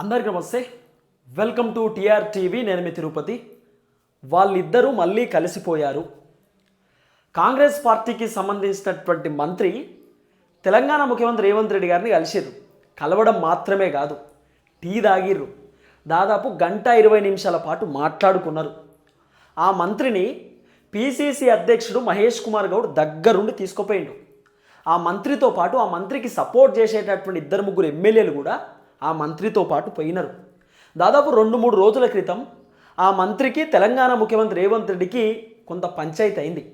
అందరికీ నమస్తే. Welcome to TR TV నేను మీ తిరుపతి. వాళ్ళిద్దరూ మళ్ళీ కలిసిపోయారు. కాంగ్రెస్ పార్టీకి సంబంధించినటువంటి మంత్రి తెలంగాణ ముఖ్యమంత్రి రేవంత్ రెడ్డి గారిని కలిసిర్రు కలవడం మాత్రమే కాదు టీ తాగిర్రు. దాదాపు గంట ఇరవై నిమిషాల పాటు మాట్లాడుకున్నారు. ఆ మంత్రిని పిసిసి అధ్యక్షుడు మహేష్ కుమార్ గౌడ్ దగ్గరుండి తీసుకుపోయిండు. ఆ మంత్రితో పాటు ఆ మంత్రికి సపోర్ట్ చేసేటటువంటి ఇద్దరు ముగ్గురు ఎమ్మెల్యేలు కూడా ఆ మంత్రితో పాటు పోయినారు. దాదాపు రెండు మూడు రోజుల క్రితం ఆ మంత్రికి తెలంగాణ ముఖ్యమంత్రి రేవంత్ రెడ్డికి కొంత పంచాయతీ అయింది.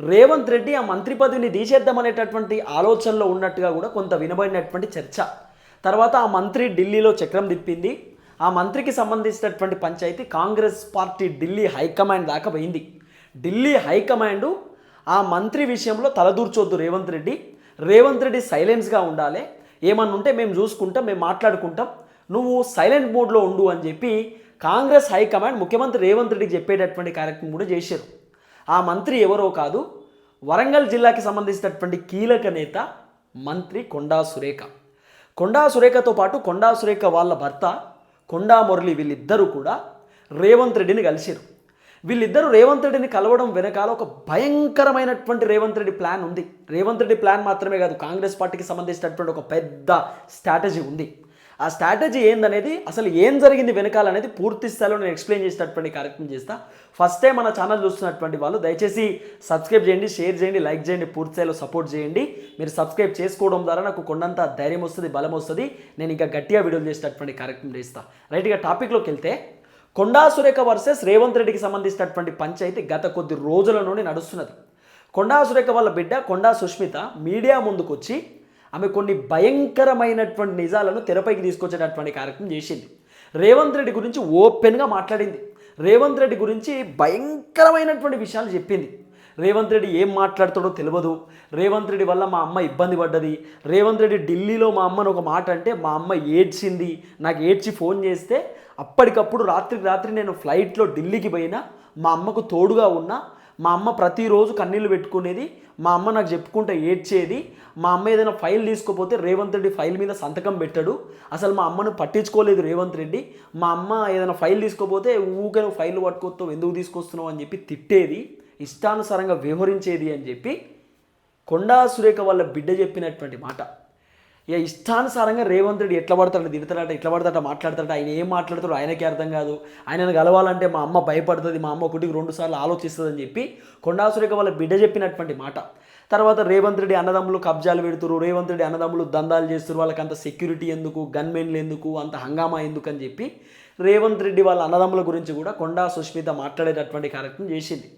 రేవంత్ రెడ్డి ఆ మంత్రి పదవిని తీసేద్దామనేటటువంటి ఆలోచనలో ఉన్నట్టుగా కూడా కొంత వినబడినటువంటి చర్చ. తర్వాత ఆ మంత్రి ఢిల్లీలో చక్రం తిప్పింది. ఆ మంత్రికి సంబంధించినటువంటి panchayat Congress party Delhi high command దాకా పోయింది. ఢిల్లీ హైకమాండ్ ఆ మంత్రి విషయంలో తలదూర్చొద్దు రేవంత్ రెడ్డి. రేవంత్ రెడ్డి సైలెన్స్గా ఉండాలి. ఏమన్నా ఉంటే మేము చూసుకుంటాం మేము మాట్లాడుకుంటాం. నువ్వు సైలెంట్ మోడ్లో ఉండు అని చెప్పి కాంగ్రెస్ హైకమాండ్ ముఖ్యమంత్రి రేవంత్ రెడ్డికి చెప్పేటటువంటి కార్యక్రమం కూడా చేశారు. ఆ మంత్రి ఎవరో కాదు వరంగల్ జిల్లాకి సంబంధించినటువంటి కీలక నేత మంత్రి కొండా సురేఖ. కొండా సురేఖతో పాటు కొండా సురేఖ వాళ్ళ భర్త కొండా మురళి వీళ్ళిద్దరూ కూడా రేవంత్ రెడ్డిని కలిశారు. వీళ్ళిద్దరూ రేవంత్ రెడ్డిని కలవడం వెనకాల ఒక భయంకరమైనటువంటి రేవంత్ రెడ్డి ప్లాన్ ఉంది. రేవంత్ రెడ్డి ప్లాన్ మాత్రమే కాదు కాంగ్రెస్ పార్టీకి సంబంధించినటువంటి ఒక పెద్ద స్ట్రాటజీ ఉంది. ఆ స్ట్రాటజీ ఏందనేది అసలు ఏం జరిగింది వెనకాల అనేది పూర్తి స్థాయిలో నేను ఎక్స్ప్లెయిన్ చేసినటువంటి కార్యక్రమం చేస్తా. ఫస్ట్ టైం మన ఛానల్ చూస్తున్నటువంటి వాళ్ళు దయచేసి సబ్స్క్రైబ్ చేయండి షేర్ చేయండి లైక్ చేయండి పూర్తి స్థాయిలో సపోర్ట్ చేయండి. మీరు సబ్స్క్రైబ్ చేసుకోవడం ద్వారా నాకు కొండంత ధైర్యం వస్తుంది బలం వస్తుంది. నేను ఇంకా గట్టిగా వీడియోలు చేసేటటువంటి కార్యక్రమం చేస్తా. రైట్గా టాపిక్లోకి వెళ్తే కొండా సురేఖ వర్సెస్ రేవంత్ రెడ్డికి సంబంధించినటువంటి పంచాయతీ గత కొద్ది రోజుల నుండి నడుస్తున్నది. కొండా సురేఖ వాళ్ళ బిడ్డ కొండా సుష్మిత మీడియా ముందుకు వచ్చి ఆమె కొన్ని భయంకరమైనటువంటి నిజాలను తెరపైకి తీసుకొచ్చేటటువంటి కార్యక్రమం చేసింది. రేవంత్ రెడ్డి గురించి ఓపెన్గా మాట్లాడింది. రేవంత్ రెడ్డి గురించి భయంకరమైనటువంటి విషయాలు చెప్పింది. రేవంత్ రెడ్డి ఏం మాట్లాడతాడో తెలియదు రేవంత్ రెడ్డి వల్ల మా అమ్మ ఇబ్బంది పడ్డది. రేవంత్ రెడ్డి ఢిల్లీలో మా అమ్మను ఒక మాట అంటే మా అమ్మ ఏడ్చింది. నాకు ఏడ్చి ఫోన్ చేస్తే అప్పటికప్పుడు రాత్రికి రాత్రి నేను ఫ్లైట్లో ఢిల్లీకి పోయినా మా అమ్మకు తోడుగా ఉన్నా మా అమ్మ ప్రతిరోజు కన్నీళ్ళు పెట్టుకునేది మా అమ్మ నాకు చెప్పుకుంటే ఏడ్చేది మా అమ్మ ఏదైనా ఫైల్ తీసుకోపోతే రేవంత్ రెడ్డి ఫైల్ మీద సంతకం పెట్టాడు. అసలు మా అమ్మను పట్టించుకోలేదు రేవంత్ రెడ్డి. మా అమ్మ ఏదైనా ఫైల్ తీసుకోపోతే ఊకే ఫైల్ పట్టుకొస్తావు ఎందుకు తీసుకొస్తున్నావు అని చెప్పి తిట్టేది. ఇష్టానుసారంగా వ్యవహరించేది అని చెప్పి కొండా సురేఖ వాళ్ళ బిడ్డ చెప్పినటువంటి మాట. ఇక ఇష్టానుసారంగా రేవంత్ రెడ్డి ఎట్లా పడతాడు తిడతాడట ఎట్లా పడతాట మాట్లాడతాడు ఆయన ఏం మాట్లాడతాడు ఆయనకే అర్థం కాదు. ఆయనను కలవాలంటే మా అమ్మ భయపడుతుంది మా అమ్మ ఒకటికి రెండు సార్లు ఆలోచిస్తుందని చెప్పి కొండా సురేఖ వాళ్ళ బిడ్డ చెప్పినటువంటి మాట. తర్వాత రేవంత్ రెడ్డి అన్నదమ్ములు కబ్జాలు పెడుతురు రేవంత్ రెడ్డి అన్నదమ్ములు దందాలు చేస్తారు వాళ్ళకి అంత సెక్యూరిటీ ఎందుకు గన్మెన్లు ఎందుకు అంత హంగామా ఎందుకు అని చెప్పి రేవంత్ రెడ్డి వాళ్ళ అన్నదమ్ముల గురించి కూడా కొండా సుష్మిత మాట్లాడేటటువంటి కార్యక్రమం చేసింది.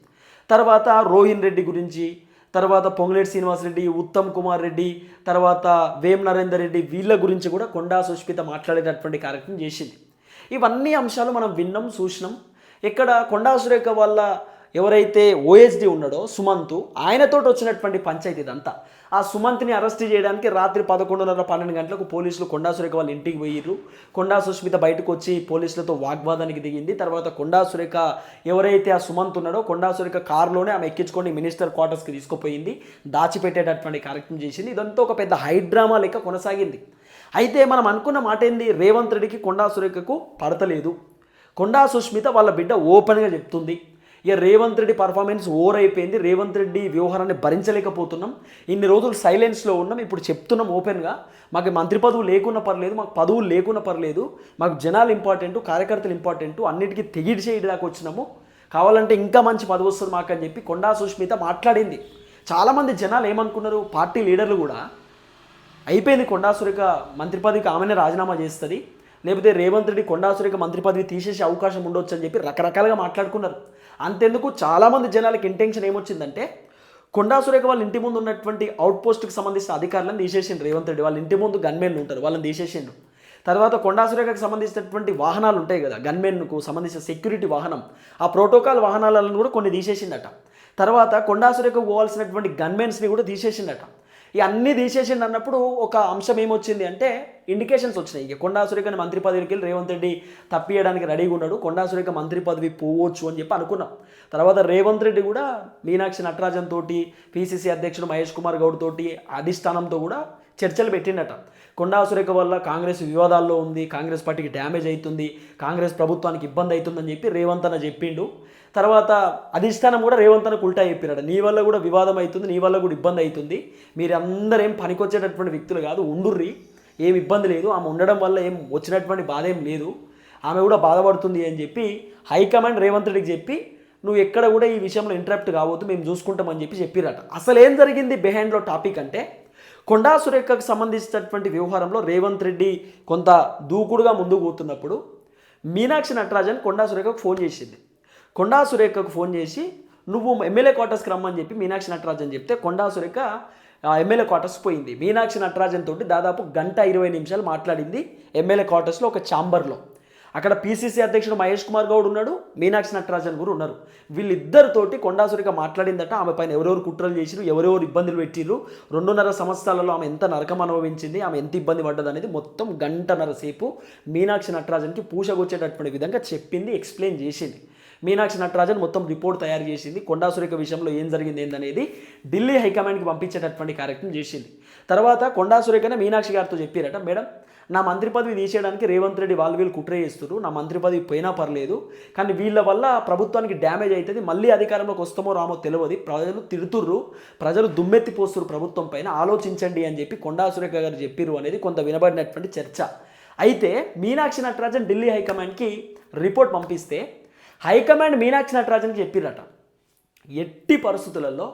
తర్వాత రోహిన్ రెడ్డి గురించి తర్వాత పొంగులేటి శ్రీనివాసరెడ్డి ఉత్తమ్ కుమార్ రెడ్డి తర్వాత వేం నరేందర్ రెడ్డి వీళ్ళ గురించి కూడా కొండా సుష్మిత మాట్లాడేటటువంటి కార్యక్రమం చేసింది. ఇవన్నీ అంశాలు మనం విన్నాం చూసినాం. ఇక్కడ కొండా సురేఖ వాళ్ళ ఎవరైతే ఓఎస్డి ఉన్నాడో సుమంత్ ఆయనతోటి వచ్చినటువంటి పంచాయతీ ఇదంతా. ఆ సుమంత్ని అరెస్ట్ చేయడానికి రాత్రి పదకొండున్నర పన్నెండు గంటలకు పోలీసులు కొండా సురేఖ వాళ్ళ ఇంటికి పోయిర్రు. కొండా సుష్మిత బయటకు వచ్చి పోలీసులతో వాగ్వాదానికి దిగింది. తర్వాత కొండా సురేఖ ఎవరైతే ఆ సుమంత్ ఉన్నాడో కొండా సురేఖ కారులోనే ఆమె ఎక్కించుకొని మినిస్టర్ క్వార్టర్స్కి తీసుకుపోయింది. దాచిపెట్టేటటువంటి కార్యక్రమం చేసింది. ఇదంతా ఒక పెద్ద హైడ్రామా లెక్క కొనసాగింది. అయితే మనం అనుకున్న మాట ఏంది? రేవంత్ రెడ్డికి కొండా సురేఖకు పడతలేదు. కొండా సుష్మిత వాళ్ళ బిడ్డ ఓపెన్గా చెప్తుంది. ఇక రేవంత్ రెడ్డి పర్ఫార్మెన్స్ ఓవర్ అయిపోయింది. రేవంత్ రెడ్డి వ్యవహారాన్ని భరించలేకపోతున్నాం. ఇన్ని రోజులు సైలెన్స్లో ఉన్నాం. ఇప్పుడు చెప్తున్నాం ఓపెన్గా మాకు మంత్రి పదవులు లేకున్నా పర్లేదు మాకు పదవులు లేకున్నా పర్లేదు. మాకు జనాలు ఇంపార్టెంట్ కార్యకర్తలు ఇంపార్టెంట్ అన్నిటికీ తెగిడి చేయడం దాకా వచ్చినాము. కావాలంటే ఇంకా మంచి పదవి వస్తుంది మాకు అని చెప్పి కొండా సుష్మిత మాట్లాడింది. చాలామంది జనాలు ఏమనుకున్నారు? పార్టీ లీడర్లు కూడా. అయిపోయింది కొండాసురేఖ మంత్రి పదవికి ఆమెనే రాజీనామా చేస్తుంది. లేకపోతే రేవంత్ రెడ్డి కొండాసురేఖ మంత్రి పదవి తీసేసే అవకాశం ఉండొచ్చు అని చెప్పి రకరకాలుగా మాట్లాడుకున్నారు. అంతెందుకు చాలామంది జనాలకి ఇంటెన్షన్ ఏమొచ్చిందంటే కొండా సురేఖ వాళ్ళ ఇంటి ముందు ఉన్నటువంటి అవుట్ పోస్ట్కి సంబంధించిన అధికారులను తీసేసిండు రేవంత్ రెడ్డి వాళ్ళ ఇంటి ముందు గన్మెన్లు ఉంటారు వాళ్ళని తీసేసిండు తర్వాత కొండా సురేఖకు సంబంధించినటువంటి వాహనాలు ఉంటాయి కదా గన్మెన్కు సంబంధించిన సెక్యూరిటీ వాహనం. ఆ ప్రోటోకాల్ వాహనాలను కూడా కొన్ని తీసేసిందట. తర్వాత కొండా సురేఖకు పోవాల్సినటువంటి గన్మెన్స్ని కూడా తీసేసిండట ఈ అన్ని తీసేసింది అన్నప్పుడు ఒక అంశం ఏమొచ్చింది అంటే ఇండికేషన్స్ వచ్చినాయి. ఇక కొండా సురేఖని మంత్రి పదవికి వెళ్ళి రేవంత్ రెడ్డి తప్పియడానికి రెడీగా ఉన్నాడు. కొండా సురేఖ మంత్రి పదవి పోవచ్చు అని చెప్పి అనుకున్నాం. తర్వాత రేవంత్ రెడ్డి కూడా మీనాక్షి నటరాజన్ తోటి పిసిసి అధ్యక్షుడు మహేష్ కుమార్ గౌడ్ తోటి అధిష్టానంతో కూడా చర్చలు పెట్టిండట. కొండా సురేఖ వల్ల కాంగ్రెస్ వివాదాల్లో ఉంది కాంగ్రెస్ పార్టీకి డ్యామేజ్ అవుతుంది కాంగ్రెస్ ప్రభుత్వానికి ఇబ్బంది అవుతుందని చెప్పి రేవంత్ అన్న చెప్పిండు. తర్వాత అధిష్టానం కూడా రేవంత్ అన్నకు ఉల్టా చెప్పినాడు. నీ వల్ల కూడా వివాదం అవుతుంది నీ వల్ల కూడా ఇబ్బంది అవుతుంది. మీరు ఏం పనికొచ్చేటటువంటి వ్యక్తులు కాదు ఉండుర్రి. ఏం ఇబ్బంది లేదు. ఆమె ఉండడం వల్ల ఏం వచ్చినటువంటి బాధ ఏం లేదు. ఆమె కూడా బాధపడుతుంది అని చెప్పి హైకమాండ్ రేవంత్ రెడ్డికి చెప్పి నువ్వు ఎక్కడ కూడా ఈ విషయంలో ఇంటరప్ట్ కావద్దు మేము చూసుకుంటామని చెప్పి చెప్పిరట. అసలు ఏం జరిగింది బిహైండ్లో టాపిక్ అంటే కొండా సురేఖకు సంబంధించినటువంటి వ్యవహారంలో రేవంత్ రెడ్డి కొంత దూకుడుగా ముందుకు పోతున్నప్పుడు మీనాక్షి నటరాజన్ కొండా సురేఖకు ఫోన్ చేసింది. కొండా సురేఖకు ఫోన్ చేసి నువ్వు ఎమ్మెల్యే క్వార్టర్స్కి రమ్మని చెప్పి మీనాక్షి నటరాజన్ చెప్తే కొండా సురేఖ ఎమ్మెల్యే క్వార్టర్స్ పోయింది. మీనాక్షి నటరాజన్ తోటి దాదాపు గంట ఇరవై నిమిషాలు మాట్లాడింది ఎమ్మెల్యే క్వార్టర్స్లో ఒక ఛాంబర్లో. అక్కడ పీసీసీ అధ్యక్షుడు మహేష్ కుమార్ గౌడ్ ఉన్నాడు మీనాక్షి నటరాజన్ కూడా ఉన్నారు. వీళ్ళిద్దరితోటి కొండాసురిక మాట్లాడిందట ఆమె పైన ఎవరెవరు కుట్రలు చేసిరు ఎవరెవరు ఇబ్బందులు పెట్టిరు రెండున్నర సంవత్సరాలలో ఆమె ఎంత నరకం అనుభవించింది ఆమె ఎంత ఇబ్బంది పడ్డది అనేది మొత్తం గంటన్నర సేపు మీనాక్షి నటరాజన్కి పూసగొచ్చేటటువంటి విధంగా చెప్పింది ఎక్స్ప్లెయిన్ చేసింది. మీనాక్షి నటరాజన్ మొత్తం రిపోర్ట్ తయారు చేసింది. కొండా సురేఖ విషయంలో ఏం జరిగింది ఏందనేది ఢిల్లీ హైకమాండ్కి పంపించేటటువంటి కార్యక్రమం చేసింది. తర్వాత కొండా సురేఖనే మీనాక్షి గారితో చెప్పారట మేడం నా మంత్రి పదవి తీసేయడానికి రేవంత్ రెడ్డి వాళ్ళు వీళ్ళు కుట్ర చేస్తున్నారు నా మంత్రి పదవి పోయినా పర్లేదు కానీ వీళ్ళ వల్ల ప్రభుత్వానికి డ్యామేజ్ అవుతుంది మళ్ళీ అధికారంలోకి వస్తామో రామో తెలియదు ప్రజలు తిడుతుర్రు ప్రజలు దుమ్మెత్తిపోస్తున్నారు ప్రభుత్వం పైన ఆలోచించండి అని చెప్పి కొండా సురేఖ గారు చెప్పిర్రు అనేది కొంత వినబడినటువంటి చర్చ. అయితే మీనాక్షి నటరాజన్ ఢిల్లీ హైకమాండ్కి రిపోర్ట్ పంపిస్తే హైకమాండ్ మీనాక్షి నటరాజన్కి చెప్పిరట ఎట్టి పరిస్థితులలో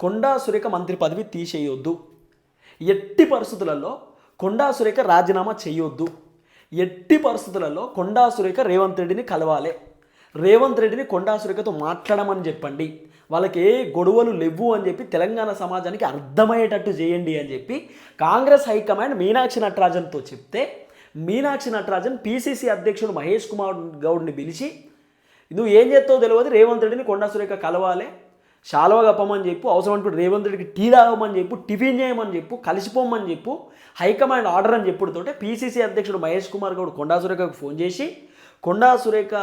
కొండా సురేఖ మంత్రి పదవి తీసేయొద్దు. ఎట్టి పరిస్థితులలో కొండా సురేఖ రాజీనామా చేయొద్దు. ఎట్టి పరిస్థితులలో కొండా సురేఖ రేవంత్ రెడ్డిని కలవాలి. రేవంత్ రెడ్డిని కొండా సురేఖతో మాట్లాడమని చెప్పండి. వాళ్ళకి ఏ గొడవలు లేవు అని చెప్పి తెలంగాణ సమాజానికి అర్థమయ్యేటట్టు చేయండి అని చెప్పి కాంగ్రెస్ హైకమాండ్ మీనాక్షి నటరాజన్తో చెప్తే మీనాక్షి నటరాజన్ పీసీసీ అధ్యక్షుడు మహేష్ కుమార్ గౌడ్ని పిలిచి నువ్వు ఏం చేస్తావో తెలియదు రేవంత్ రెడ్డిని కొండా సురేఖ కలవాలి. శాలువ కప్పమని చెప్పు. అవసరం అనుకుంటే రేవంత్ రెడ్డికి టీ తాగమని చెప్పు. టిఫిన్ చేయమని చెప్పు. కలిసిపోమని చెప్పు. హైకమాండ్ ఆర్డర్ అని చెప్పుడుతోటే పీసీసీ అధ్యక్షుడు మహేష్ కుమార్ గౌడ్ కొండా సురేఖకు ఫోన్ చేసి కొండా సురేఖ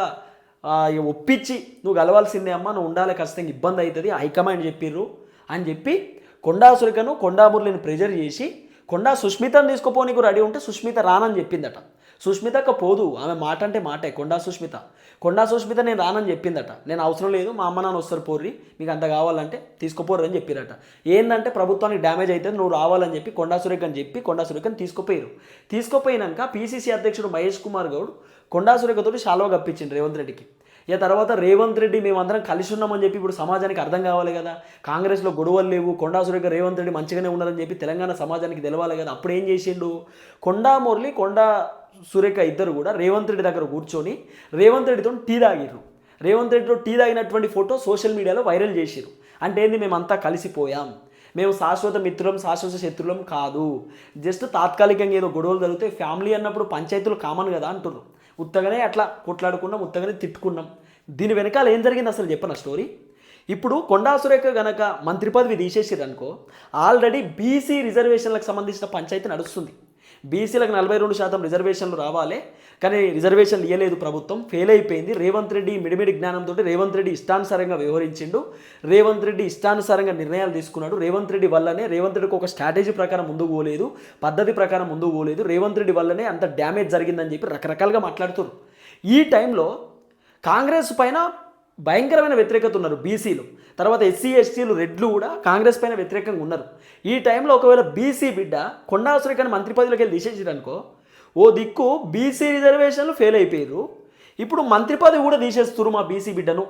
ఒప్పించి నువ్వు కలవాల్సిందే అమ్మా. నువ్వు ఉండాలి. ఖచ్చితంగా ఇబ్బంది అవుతుంది హైకమాండ్ చెప్పిర్రు. అని చెప్పి కొండా సురేఖను కొండా మురళిని ప్రెజర్ చేసి కొండా సుష్మితను తీసుకుపోనీకు రెడీ ఉంటే సుష్మిత రానని చెప్పిందట. సుష్మితకు పోదు. ఆమె మాట అంటే మాటే. కొండా సుష్మిత. కొండా సుష్మిత నేను రానని చెప్పిందట. నేను అవసరం లేదు. మా అమ్మ నాన్న వస్తారు పోర్రి. మీకు అంత కావాలంటే తీసుకుపోరు అని చెప్పిరట. ఏంటంటే ప్రభుత్వానికి డ్యామేజ్ అయితే నువ్వు రావాలని చెప్పి కొండా సురేఖని చెప్పి కొండా సురేఖని తీసుకుపోయారు తీసుకుపోయినాక పీసీసీ అధ్యక్షుడు మహేష్ కుమార్ గౌడ్ కొండా సురేఖతో శాలువ కప్పించింది రేవంత్ రెడ్డికి. ఇక తర్వాత రేవంత్ రెడ్డి మేమందరం కలిసి ఉన్నామని చెప్పి ఇప్పుడు సమాజానికి అర్థం కావాలి కదా. కాంగ్రెస్లో గొడవలు లేవు. కొండా సురేఖ రేవంత్ రెడ్డి మంచిగానే ఉన్నారని చెప్పి తెలంగాణ సమాజానికి తెలవాలి కదా. అప్పుడు ఏం చేసిండు? కొండా మురళి కొండా సురేఖ ఇద్దరు కూడా రేవంత్ రెడ్డి దగ్గర కూర్చొని రేవంత్ రెడ్డితో టీ తాగిర్రు. రేవంత్ రెడ్డితో టీ తాగినటువంటి ఫోటో సోషల్ మీడియాలో వైరల్ చేసిరు అంటే ఏంది మేమంతా కలిసిపోయాం. మేము శాశ్వత మిత్రులం శాశ్వత శత్రులం కాదు. జస్ట్ తాత్కాలికంగా ఏదో గొడవలు జరిగితే ఫ్యామిలీ అన్నప్పుడు పంచాయతీలు కామన్ కదా అంటున్నారు ఉత్తగానే అట్లా కొట్లాడుకున్నాం ఉత్తగానే తిట్టుకున్నాం. దీని వెనకాల ఏం జరిగింది అసలు చెప్పను స్టోరీ? ఇప్పుడు కొండా సురేఖ గనక మంత్రి పదవి తీసేసిరనుకో ఆల్రెడీ బీసీ రిజర్వేషన్లకు సంబంధించిన పంచాయతీ నడుస్తుంది. బీసీలకు నలభై రెండు శాతం రిజర్వేషన్లు రావాలి. కానీ రిజర్వేషన్లు ఇవ్వలేదు ప్రభుత్వం. ఫెయిల్ అయిపోయింది. రేవంత్ రెడ్డి మిడిమిడి జ్ఞానంతో రేవంత్ రెడ్డి ఇష్టానుసారంగా వ్యవహరించిండు. రేవంత్ రెడ్డి ఇష్టానుసారంగా నిర్ణయాలు తీసుకున్నాడు. రేవంత్ రెడ్డి వల్లనే రేవంత్ రెడ్డికి ఒక స్ట్రాటజీ ప్రకారం ముందుకు పోలేదు. పద్ధతి ప్రకారం ముందుకు పోలేదు. రేవంత్ రెడ్డి వల్లనే అంత డ్యామేజ్ జరిగిందని చెప్పి రకరకాలుగా మాట్లాడుతున్నారు. ఈ టైంలో కాంగ్రెస్ పైన భయంకరమైన వ్యతిరేకత ఉన్నారు బీసీలు తర్వాత ఎస్సీ ఎస్టీలు రెడ్లు కూడా కాంగ్రెస్ పైన వ్యతిరేకంగా ఉన్నారు. ఈ టైంలో ఒకవేళ బీసీ బిడ్డ కొండా సురేఖని మంత్రి పదవిలోకి వెళ్ళి తీసేసారు ఓ దిక్కు బీసీ రిజర్వేషన్లు ఫెయిల్ అయిపోయారు. ఇప్పుడు మంత్రి పదవి కూడా తీసేస్తున్నారు మా బీసీ బిడ్డను.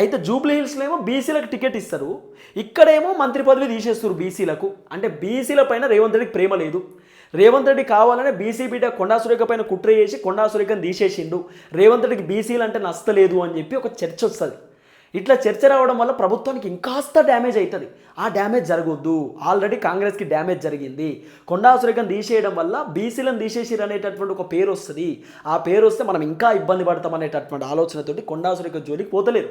అయితే జూబ్లీ హిల్స్లో ఏమో బీసీలకు టికెట్ ఇస్తారు. ఇక్కడేమో మంత్రి పదవి తీసేస్తారు బీసీలకు. అంటే బీసీల పైన రేవంత్ రెడ్డికి ప్రేమ లేదు. రేవంత్ రెడ్డి కావాలనే బీసీ బిడ్డ కొండా సురేఖ పైన కుట్ర చేసి కొండా సురేఖను తీసేసిండు. రేవంత్ రెడ్డికి బీసీలు అంటే నచ్చలేదు అని చెప్పి ఒక చర్చ వస్తుంది. ఇట్లా చర్చ రావడం వల్ల ప్రభుత్వానికి ఇంకాస్త డ్యామేజ్ అవుతుంది ఆ డ్యామేజ్ జరగొద్దు. ఆల్రెడీ కాంగ్రెస్కి డ్యామేజ్ జరిగింది. కొండా సురేఖను తీసేయడం వల్ల బీసీలను తీసేసిరు అనేటటువంటి ఒక పేరు వస్తుంది. ఆ పేరు వస్తే మనం ఇంకా ఇబ్బంది పడతాం అనేటటువంటి ఆలోచనతోటి కొండా సురేఖ జోలికి పోతలేరు.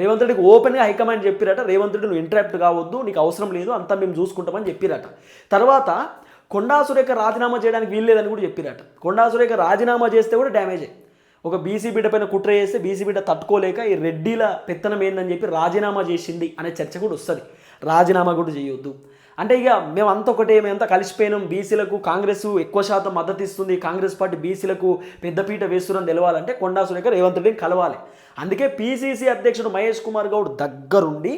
రేవంత్ రెడ్డికి ఓపెన్గా హైకమాండ్ చెప్పిరట రేవంత్ రెడ్డి నువ్వు ఇంటరాక్ట్ కావద్దు నీకు అవసరం లేదు అంతా మేము చూసుకుంటామని చెప్పిరట. తర్వాత కొండా సురేఖ రాజీనామా చేయడానికి వీల్లేదని కూడా చెప్పిరట. కొండా సురేఖ రాజీనామా చేస్తే కూడా డ్యామేజే ఒక బీసీ బిడ్డ పైన కుట్ర చేస్తే బీసీ బిడ్డ తట్టుకోలేక ఈ రెడ్డిల పెత్తనం ఏందని చెప్పి రాజీనామా చేసింది అనే చర్చ కూడా వస్తుంది. రాజీనామా కూడా చేయొద్దు. అంటే ఇక మేమంతా ఒకటే మేమంతా కలిసిపోయినాం. బీసీలకు కాంగ్రెస్ ఎక్కువ శాతం మద్దతు ఇస్తుంది. కాంగ్రెస్ పార్టీ బీసీలకు పెద్దపీట వేస్తుందని తెలవాలంటే కొండా సురేఖ రేవంత్ రెడ్డిని కలవాలి. అందుకే పీసీసీ అధ్యక్షుడు మహేష్ కుమార్ గౌడ్ దగ్గరుండి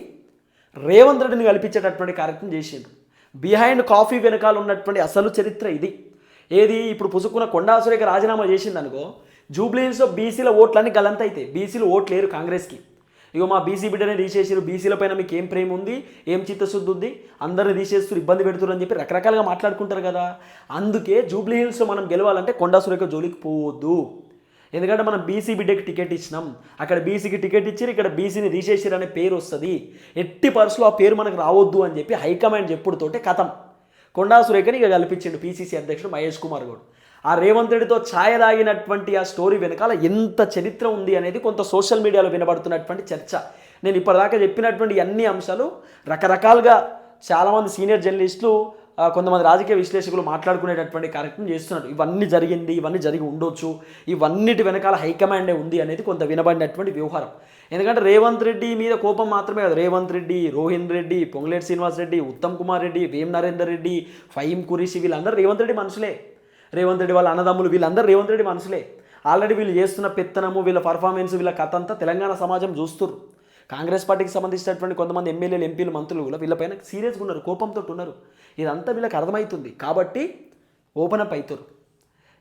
రేవంత్ రెడ్డిని కల్పించేటటువంటి కార్యక్రమం చేసిండు. బిహైండ్ కాఫీ వెనకాల ఉన్నటువంటి అసలు చరిత్ర ఇది. ఏది? ఇప్పుడు పుసుకున్న కొండా సురేఖ రాజీనామా చేసింది అనుకో జూబ్లీహిల్స్లో బీసీల ఓట్లన్నీ గలంత అయితే బీసీలు ఓట్లు లేరు కాంగ్రెస్కి. ఇగో మా బీసీ బిడ్డనే తీసేసారు బీసీల పైన మీకు ఏం ప్రేమ ఉంది? ఏం చిత్తశుద్ధి ఉంది? అందరిని తీసేస్తూ ఇబ్బంది పెడుతున్నారు అని చెప్పి రకరకాలుగా మాట్లాడుకుంటారు కదా. అందుకే జూబ్లీ హిల్స్లో మనం గెలవాలంటే కొండా సురేఖ జోలికి పోవద్దు. ఎందుకంటే మనం బీసీ బిడ్డకి టికెట్ ఇచ్చినాం. అక్కడ బీసీకి టికెట్ ఇచ్చి ఇక్కడ బీసీని తీసేసారు అనే పేరు వస్తుంది. ఎట్టి పర్సులో ఆ పేరు మనకు రావద్దు అని చెప్పి హైకమాండ్ చెప్పుడుతోటే కథం. కొండా సురేఖని ఇక కల్పించిండు పీసీసీ అధ్యక్షుడు మహేష్ కుమార్ గౌడ్. ఆ రేవంత్ రెడ్డితో ఛాయ ఆ స్టోరీ వెనకాల ఎంత చరిత్ర ఉంది అనేది కొంత సోషల్ మీడియాలో వినబడుతున్నటువంటి చర్చ. నేను ఇప్పటిదాకా చెప్పినటువంటి అన్ని అంశాలు రకరకాలుగా చాలామంది సీనియర్ జర్నలిస్టులు కొంతమంది రాజకీయ విశ్లేషకులు మాట్లాడుకునేటటువంటి కార్యక్రమం చేస్తున్నారు. ఇవన్నీ జరిగింది ఇవన్నీ జరిగి ఉండొచ్చు. ఇవన్నిటి వెనకాల హైకమాండే ఉంది అనేది కొంత వినబడినటువంటి వ్యవహారం. ఎందుకంటే రేవంత్ రెడ్డి మీద కోపం మాత్రమే కాదు. రేవంత్ రెడ్డి రోహిణ్ రెడ్డి పొంగులేటి శ్రీనివాస్ రెడ్డి ఉత్తమ్ కుమార్ రెడ్డి వేమ్ నరేందర్ రెడ్డి ఫహీం కురీషి వీళ్ళందరూ రేవంత్ రెడ్డి మనుషులే. రేవంత్ రెడ్డి వాళ్ళ అన్నదమ్ములు వీళ్ళందరూ రేవంత్ రెడ్డి మనుషులే ఆల్రెడీ వీళ్ళు చేస్తున్న పెత్తనము వీళ్ళ పర్ఫార్మెన్స్ వీళ్ళ కథ అంతా తెలంగాణ సమాజం చూస్తున్నారు కాంగ్రెస్ పార్టీకి సంబంధించినటువంటి కొంతమంది ఎమ్మెల్యేలు ఎంపీలు మంత్రులు కూడా వీళ్ళపైన సీరియస్గా ఉన్నారు కోపంతో ఉన్నారు. ఇదంతా వీళ్ళకి అర్థమవుతుంది. కాబట్టి ఓపెన్ అప్ అవుతారు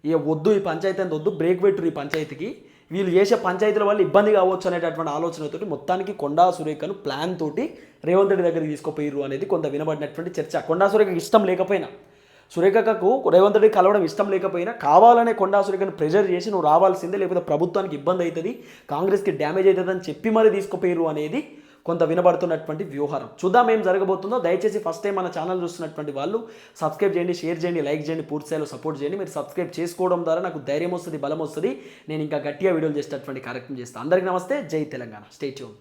ఇక వద్దు ఈ పంచాయతీ అంత వద్దు బ్రేక్ పెట్టురు ఈ పంచాయతీకి. వీళ్ళు చేసే పంచాయతీల వల్ల ఇబ్బంది కావచ్చు అనేటటువంటి ఆలోచనతోటి మొత్తానికి కొండా సురేఖను ప్లాన్ తోటి రేవంత్ రెడ్డి దగ్గరికి తీసుకుపోయిర్రు అనేది కొంత వినబడినటువంటి చర్చ. కొండా సురేఖకి ఇష్టం లేకపోయినా సురేఖకు రేవంత్ రెడ్డి కలవడం ఇష్టం లేకపోయినా కావాలనే కొండా సురేఖను ప్రెజర్ చేసి నువ్వు రావాల్సిందే లేకపోతే ప్రభుత్వానికి ఇబ్బంది అవుతుంది కాంగ్రెస్కి డ్యామేజ్ అవుతుందని చెప్పి మరీ తీసుకుపోయారు అనేది కొంత వినబడుతున్నటువంటి వ్యూహారం. చూద్దాం ఏం జరగబోతుందో. దయచేసి ఫస్ట్ టైం మన ఛానల్ చూస్తున్నటువంటి వాళ్ళు సబ్స్క్రైబ్ చేయండి షేర్ చేయండి లైక్ చేయండి పూర్తి స్థాయిలో సపోర్ట్ చేయండి. మీరు సబ్స్క్రైబ్ చేసుకోవడం ద్వారా నాకు ధైర్యం వస్తుంది బలం వస్తుంది. నేను ఇంకా గట్టిగా వీడియోలు చేసేటటువంటి కార్యక్రమం చేస్తాను అందరికీ నమస్తే. జై తెలంగాణ. State tune